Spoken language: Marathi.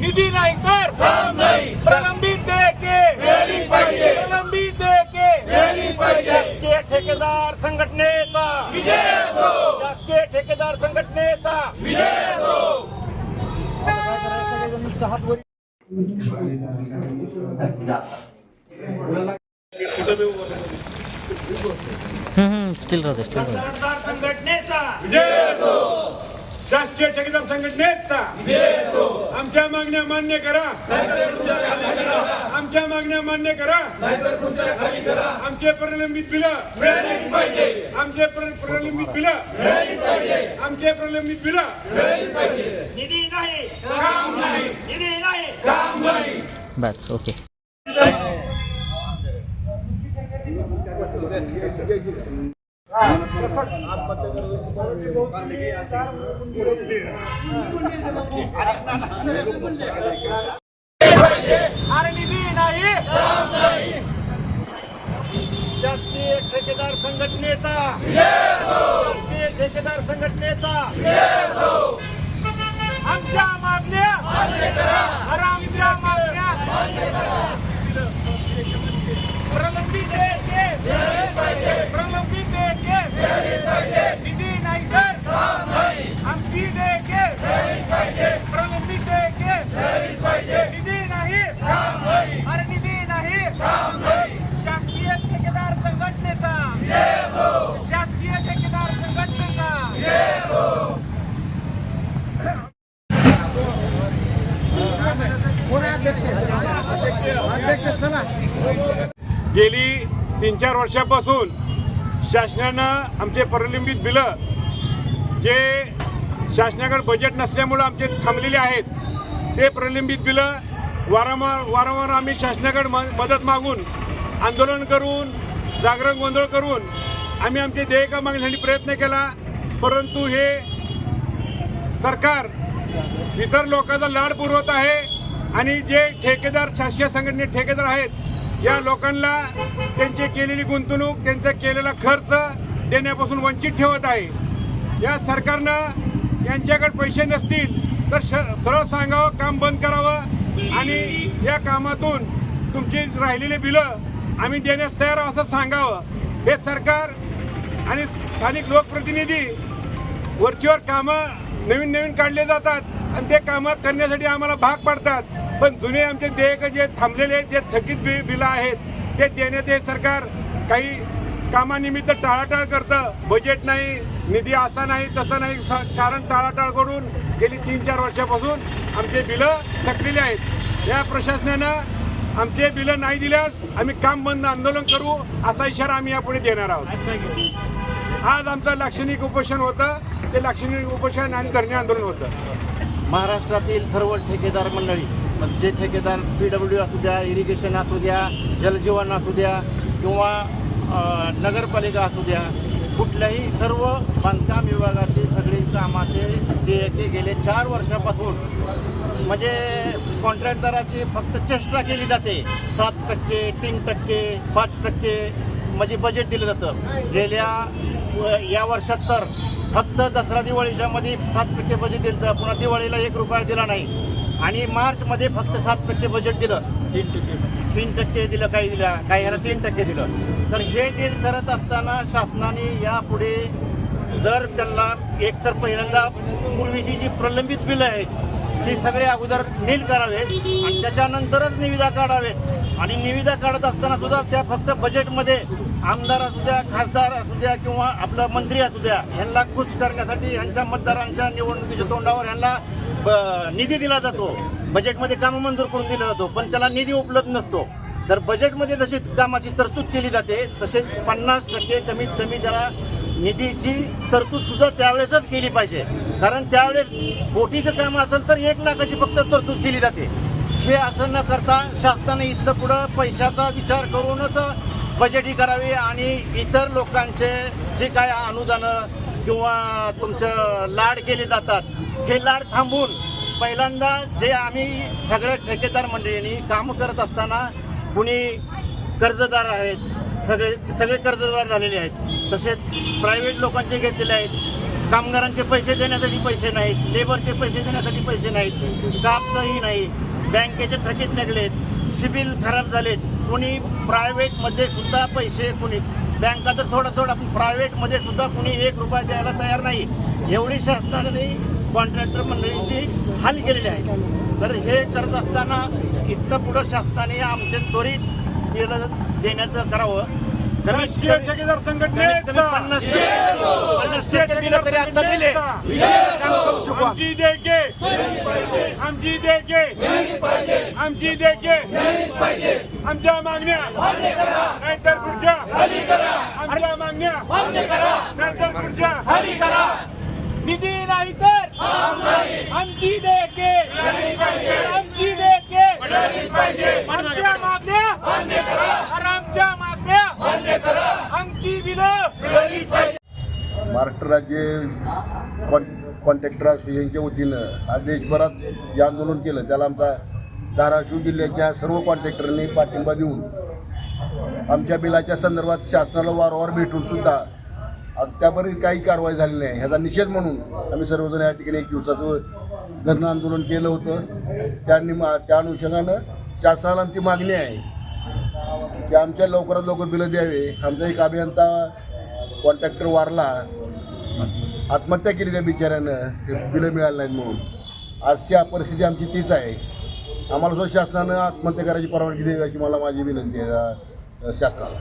निधी नाही। तर प्रलंबित देयके प्रलंबित देयके शासकीय ठेकेदार संघटनेचा शासकीय ठेकेदार संघटनेचा स्टील राहते स्टील राहते। ठेकेदार संघटनेचा राष्ट्रीय ठेकेदार संघटनेचा. आमच्या मागण्या मान्य करा. आमच्या मागण्या मान्य करा. आमचे प्रलंबित बिल. आमचे प्र- प्रलंबित बिल. आमचे प्रलंबित बिल. निधी नाही. निधी नाही. बस ओके. अरे निधी नाही। शासकीय ठेकेदार संघटनेचा शासकीय ठेकेदार संघटनेचा आमच्या मागण्या आमच्या मागण्या प्रलंबित गेली तीन चार वर्षापासून शासनानं आमचे प्रलंबित बिलं जे शासनाकडे बजेट नसल्यामुळं आमचे थांबलेले आहेत ते प्रलंबित बिलं वारंवार वारंवार आम्ही शासनाकडे म मदत मागून आंदोलन करून जागरण गोंधळ करून आम्ही आमचे देयका मागण्यासाठी प्रयत्न केला परंतु हे सरकार इतर लोकांचा लाड पुरवत आहे आणि जे ठेकेदार शासकीय संघटने ठेकेदार आहेत या लोकांना त्यांची केलेली गुंतवणूक त्यांचा केलेला खर्च देण्यापासून वंचित ठेवत आहे. या सरकारनं यांच्याकडे पैसे नसतील तर श सरळ सांगावं काम बंद करावं आणि या कामातून तुमची राहिलेली बिलं आम्ही देण्यास तयार असं सांगावं. हे सरकार आणि स्थानिक लोकप्रतिनिधी वरचीवर कामं नवीन नवीन काढले जातात आणि ते कामं करण्यासाठी आम्हाला भाग पाडतात. पण जुने आमचे देयक जे थांबलेले आहेत जे थकीत बि बिलं आहेत ते देण्यात हे सरकार काही कामानिमित्त टाळाटाळ करतं. बजेट नाही निधी असा नाही तसं नाही स- कारण टाळाटाळ करून गेली तीन चार वर्षापासून आमचे बिलं थकलेले आहेत. या प्रशासनानं आमचे बिलं नाही दिल्यास आम्ही काम बंद आंदोलन करू असा इशारा आम्ही यापुढे देणार आहोत. आज आमचं लाक्षणिक उपोषण होतं. ते लाक्षणिक उपोषण आणि धरणे आंदोलन होतं. महाराष्ट्रातील सर्व ठेकेदार मंडळी जे ठेकेदार पी डब्ल्यू असू द्या इरिगेशन असू द्या जलजीवन असू द्या किंवा नगरपालिका असू द्या कुठल्याही सर्व बांधकाम विभागाचे सगळे कामाचे देयके गेले चार वर्षापासून. म्हणजे कॉन्ट्रॅक्टदाराची फक्त चेष्टा केली जाते. सात टक्के तीन टक्के पाच टक्के म्हणजे बजेट दिलं जातं. गेल्या व- या वर्षात तर फक्त दसरा दिवाळीच्या मध्ये सात टक्के बजेट दिलं. पुन्हा दिवाळीला एक रुपया दिला नाही. आणि मार्चमध्ये फक्त सात टक्के बजेट दिलं. तीन टक्के तीन टक्के दिलं काही दिलं काही ह्याला तीन टक्के दिलं. तर हे ते करत असताना शासनाने यापुढे जर त्यांना एक तर पहिल्यांदा पूर्वीची जी प्रलंबित बिलं आहेत ती सगळे अगोदर नील करावेत आणि त्याच्यानंतरच निविदा काढावेत. आणि निविदा काढत असताना सुद्धा त्या फक्त बजेटमध्ये आमदार असू द्या खासदार असू द्या किंवा आपला मंत्री असू द्या ह्यांना खुश करण्यासाठी ह्यांच्या मतदारांच्या निवडणुकीच्या तोंडावर ह्यांना ब- निधी दिला जातो. बजेटमध्ये कामं मंजूर करून दिला जातो पण त्याला निधी उपलब्ध नसतो. तर बजेटमध्ये जशी कामाची तरतूद केली जाते तसेच पन्नास टक्के कमीत कमी त्याला निधीची तरतूद सुद्धा त्यावेळेसच केली पाहिजे. कारण त्यावेळेस कोटीचं काम असेल तर एक लाखाची फक्त तरतूद केली जाते. हे असं न करता शासनाने इथं पुढं पैशाचा विचार करूनच बजेटी करावी आणि इतर लोकांचे जे काय अनुदानं किंवा तुमचं लाड केले जातात हे लाड थांबून पहिल्यांदा जे आम्ही सगळ्या ठेकेदार मंडळींनी काम करत असताना कुणी कर्जदार आहेत सगळे सगळे कर्जदार झालेले आहेत तसेच प्रायव्हेट लोकांचे घेतलेले आहेत कामगारांचे पैसे देण्यासाठी पैसे नाहीत लेबरचे पैसे देण्यासाठी पैसे नाहीत स्टाफचंही नाही बँकेचे थकीत निघलेत सिबिल खराब झालेत कुणी प्रायव्हेटमध्ये सुद्धा पैसे कुणी बँका तर थोडं थोडं प्रायव्हेटमध्ये सुद्धा कुणी एक रुपया द्यायला तयार नाही. एवढी शासनाने कॉन्ट्रॅक्टर मंडळींची हाल केलेली आहे. तर हे करत असताना इथं पुढं शासनाने आमचे त्वरित देण्याचं करावं. कमी- ठेकेदार कमी पन्नास पन्नास टक्के बिलं तरी आता दिले. करू शकू आम्ही. आमची आमची देके. आमची देके. आमच्या मागण्या. नाहीतर पुढच्या. आमच्या मागण्या. नाहीतर पुढच्या. निधी नाही तर आमची देके. आमची देके. आमच्या मागण्या. अरे आमच्या मागण्या. आमची बिलं महाराष्ट्र राज्य कॉन कॉन्ट्रॅक्टर असोसिएशनच्या वतीनं आज देशभरात जे आंदोलन केलं त्याला आमचा धाराशिव जिल्ह्याच्या सर्व कॉन्ट्रॅक्टरांनी पाठिंबा देऊन आमच्या बिलाच्या संदर्भात शासनाला वारंवार भेटून सुद्धा त्यापर्यंत काही कारवाई झाली नाही ह्याचा निषेध म्हणून आम्ही सर्वजण या ठिकाणी एक दिवसाचं धरणं आंदोलन केलं होतं. त्या निमा त्या अनुषंगानं शासनाला आमची मागणी आहे. की आमच्या लवकरात लवकर बिलं द्यावे. आमचा एक अभियंता कॉन्ट्रॅक्टर वारला. आत्महत्या केली त्या बिचाऱ्यानं. ते बिलं मिळाली नाहीत म्हणून. आजची परिस्थिती आमची तीच आहे. आम्हाला सुद्धा शासनानं आत्महत्या करायची परवानगी द्यावी अशी मला माझी विनंती आहे शासनाला.